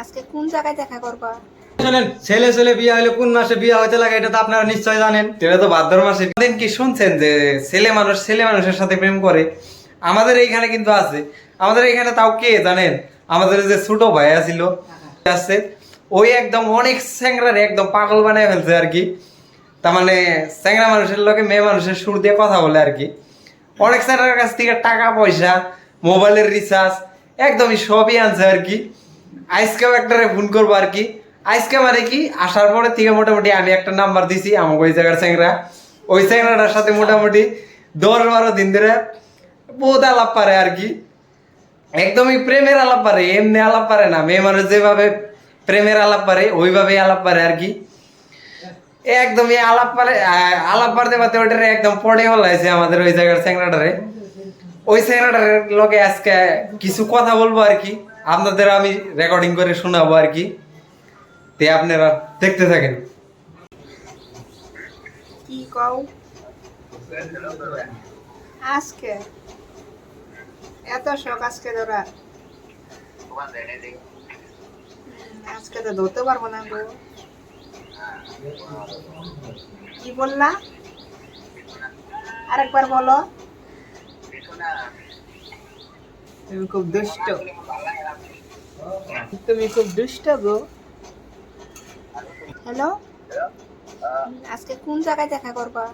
আজকে কোন জায়গায় দেখা করবা? শোনেন, ছেলে ছেলে বিয়ে হলে কোন মাসে বিয়ে হইতে লাগে এটা তো আপনারা নিশ্চয় জানেন। এটা তো ভাদ্র মাসে। দিন কি শুনছেন যে ছেলে মানুষ, ছেলে মানুষের সাথে প্রেম করে? আমাদের এইখানে কিন্তু আছে। আমাদের এখানে তাও কে জানেন? আমাদের যে ছোট ভাইয়া ছিল আছে। ওই একদম অনেক স্যাংরার একদম পাগল বানায় ফেলছে আর কি। তার মানে স্যাংরা মানুষের লোকে মেয়ে মানুষের সুর দিয়ে কথা বলে আর কি। অনেক স্যারের কাছ থেকে টাকা, পয়সা, মোবাইলের রিচার্জ একদমই সবই আনছে আর কি। আজকেও একটা ফোন করব আর কি। আজকে মানে কি, আসার পরে থেকে মোটামুটি আমি একটা নাম্বার দিছি, আমাকে ওই জায়গার চ্যাংরা। ওই চ্যাংরাটার সাথে মোটামুটি দশ বারো দিন ধরে বহুত আলাপ পারে আর কি। একদমই প্রেমের আলাপ পারে, এমনি আলাপ পারে না। মেয়ে মানুষ যেভাবে প্রেমের আলাপ পারে, ওইভাবেই আলাপ পারে আর কি। একদমই আলাপ পারে আলাপ পারতে পারতে ওটারে একদম পড়ে হলাইছে আমাদের ওই জায়গার চ্যাংরাটারে ওই চ্যাংরাটার লোকে আজকে কিছু কথা বলব আর কি। আপনাদের আমি রেকর্ডিং করে শোনাবো আর কি। তে আপনারা দেখতে থাকেন। কি কও? আজকে? এত শখ আজকে ধরা। আজকে তো ধরতে পারব না গো। কি বললা? আরেকবার বলো। তুমি খুব দুষ্ট। তুমি খুব দুষ্ট গো। হ্যালো? আজকে কোন জায়গায় দেখা করবা?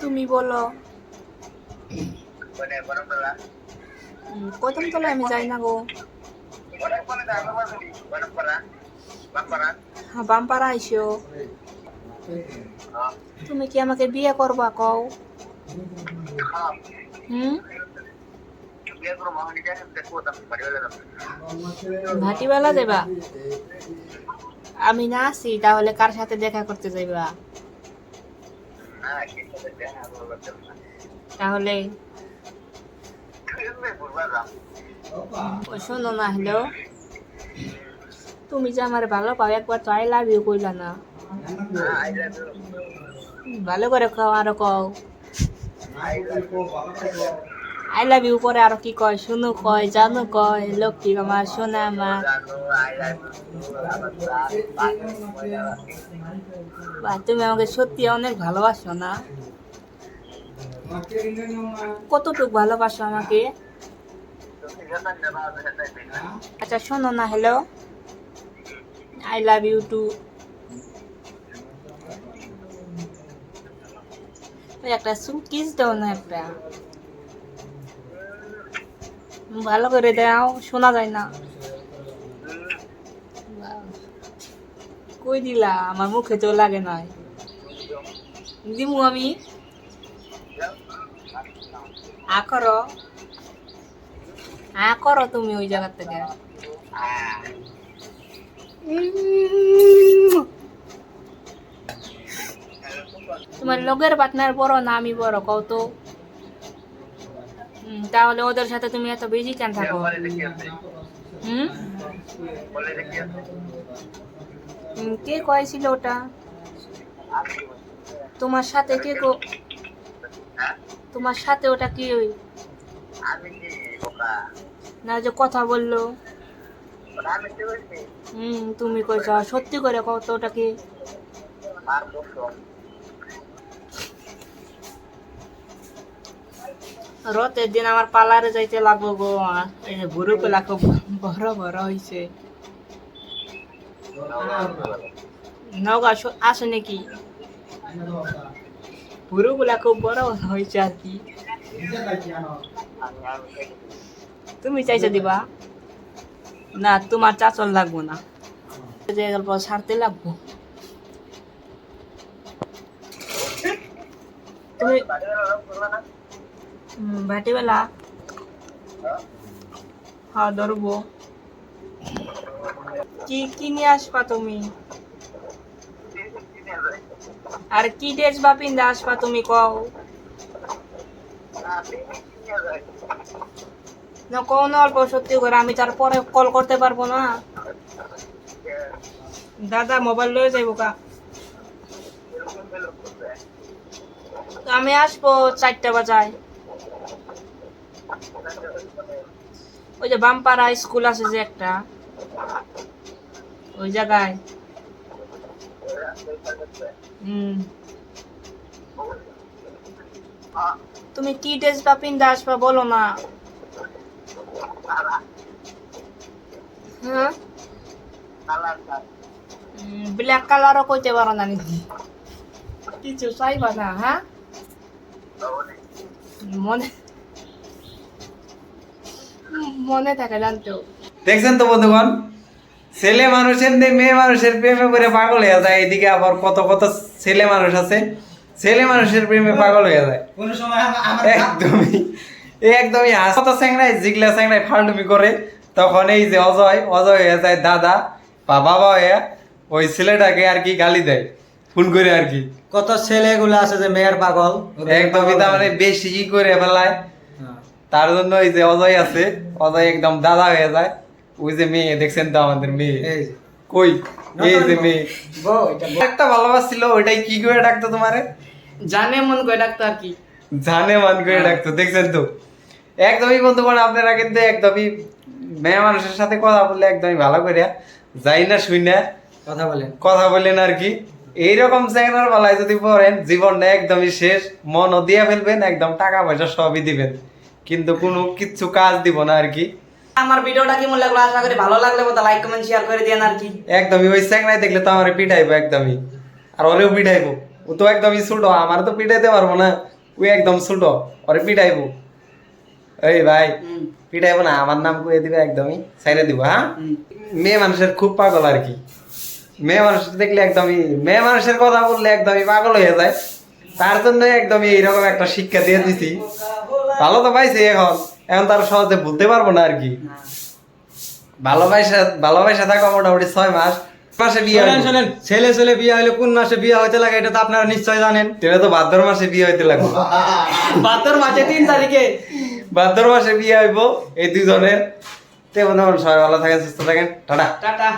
তুমি বলো। হুম, কদম তলায় আমি যাই না গো। হ্যাঁ বামপাড়া আইসো। তুমি কি আমাকে বিয়ে করবা কও? হুম? ভাটিবেলা দেবা আমি না আসি তাহলে কার সাথে দেখা করতে যাইবা? তাহলে শোনো না হ্যালো তুমি যে আমার ভালো পাও একবার তো আই লাভ ইউ কইলা না। ভালো করে খাও আরও কও। আই লাভ ইউ পরে আরও কি কয়? শুনু কয়, জানু কয়, লক্ষ্মী আমার সোনা আমার তুমি আমাকে সত্যি অনেক ভালোবাসো না। কতটুকু ভালোবাসো আমাকে? আচ্ছা শোনো না hello I love you too একটা সুটকেস দাও না একটা। ভালো করে দাও, শোনা যায় না। কই দিলা? আমার মুখে তো লাগে নাই। দিমু আমি? আ করো করো তুমি ওই জায়গার থেকে। তোমার লগের পার্টনার বড় না আমি বড়, কও তো। তাহলে ওদের সাথে তুমি এত বেশি কেন থাকো? হুম, কে কয়েছিল ওটা? তোমার সাথে কে কো তোমার সাথে ওটা কি ওই? না যে কথা বলল। হুম তুমি কইছ। সত্যি করে কত ওটা কি? রথের দিন আমার পার্লারে যাইতে লাগবো গো। এই বুড়ো গুলা খুব বড় বড় হয়েছে নগা আসে নাকি? বুড়ো গুলা খুব বড় হয়েছে আর কি তুমি চাইছো দিবা না তোমার চাচল লাগবো না গল্প ছাড়তে লাগবো তুমি ভাটিবেলা হ্যাঁ ধরবো কি কি নিয়ে আসবা তুমি আর কি ড্রেস বা পিন্ধে আসবা তুমি কও? না অল্প সত্যি করে, আমি তারপরে কল করতে পারব না। দাদা মোবাইল লয়ে যাইব কা? আমি আসব চারটা বাজায়। ওই যে বামপাড়া স্কুল আছে যে একটা, ওই জায়গায়। তুমি কি ড্রেস বা পিন্ধে আসবা বলো না হ্যাঁ ব্ল্যাক কালারও কইতে পারো না নাকি? কিছু চাইবা না হ্যাঁ মনে মনে থাকে জানতো। দেখছেন তো বন্ধুগণ? ছেলে মানুষের দিয়ে মেয়ে মানুষের প্রেমে পড়ে পাগল হয়ে যায়। এদিকে আবার কত কত ছেলে মানুষ আছে ছেলে মানুষের প্রেমে পাগল হয়ে যায়। কোন সময় একদমই এই একদমই হাস কত স্যাংরাই জিগলা স্যাংরাই ফান্ডুমি করে তখন এই যে অজয় অজয় হয়ে যায় দাদা বা বাবা হয়ে ওই ছেলেটাকে আর কি গালি দেয় ফোন করে আর কি। কত ছেলেগুলো আছে যে মেয়ের পাগল? একদমই তার মানে বেশি করে ফেলায়। হ্যাঁ। তার জন্য ওই যে অজয় আছে অজয় একদম দাদা হয়ে যায়। ওই যে মেয়ে দেখছেন তো আমাদের মেয়ে? এই। কই? এই যে মেয়ে। একটা ভালোবাসছিল ওইটাই কি করে ডাকতো তোমারে? জানে মন করে ডাক্তার আর কি। জানে মান করে ডাকতো দেখছেন তো? একদমই বন্ধুগণ আপনারা কিন্তু একদমই মেয়ে মানুষের সাথে কথা বললে একদমই ভালো করে। যাই না শুই না। কথা বলেন। কথা বললেন আর কি। এইরকম চ্যাংরার বেলায় যদি পড়েন জীবনটা একদমই শেষ। মনও দিয়ে ফেলবেন একদম টাকা পয়সা সবই দিবেন। কিন্তু কোনো কিচ্ছু কাজ দিব না আর কি। আমার ভিডিওটা কেমন লাগল আশা করি ভালো লাগলে মতো লাইক কমেন্ট শেয়ার করে দেন আর কি। একদমই ওই চ্যাংরাই দেখলে তো আমার পিটাইবো একদমই। আর ওরেও পিটাইবো। ও তো একদমই ছোট আমার তো পিটাইতে পারব না। ওই একদম ছোট ওরে পিটাইবো। এই ভাই পিটাইবো না আমার নাম কয়ে দিবে একদমই সাইরে দিব হ্যাঁ? মেয়ে মানুষের খুব পাগল আর কি। মেয়ে মানুষ দেখলে একদমই মেয়ে মানুষের কথা বললে একদমই পাগল হয়ে যায়। তার জন্য একদমই এইরকম একটা শিক্ষা দিয়ে দিছি। ভালো তো পাইছে এখন। এখন তার সহজে ভুলতে পারব না আর কি। ভালোবাসা ভালোবাসা থাকা মোটামুটি ছয় মাস। মাসে বিয়ে শোনেন ছেলে ছেলে বিয়ে হলে কোন মাসে বিয়ে হইতে লাগে এটা তো আপনারা নিশ্চয় জানেন। এটা তো ভাদ্র মাসে বিয়ে হইতে লাগবে। বাহাত্তর মাসে তিন তারিখে। ভাদ্র মাসে বিয়ে হইব এই দুজনের। তে বন্ধুগণ সবাই ভালো থাকেন সুস্থ থাকেন। টাটা। টাটা।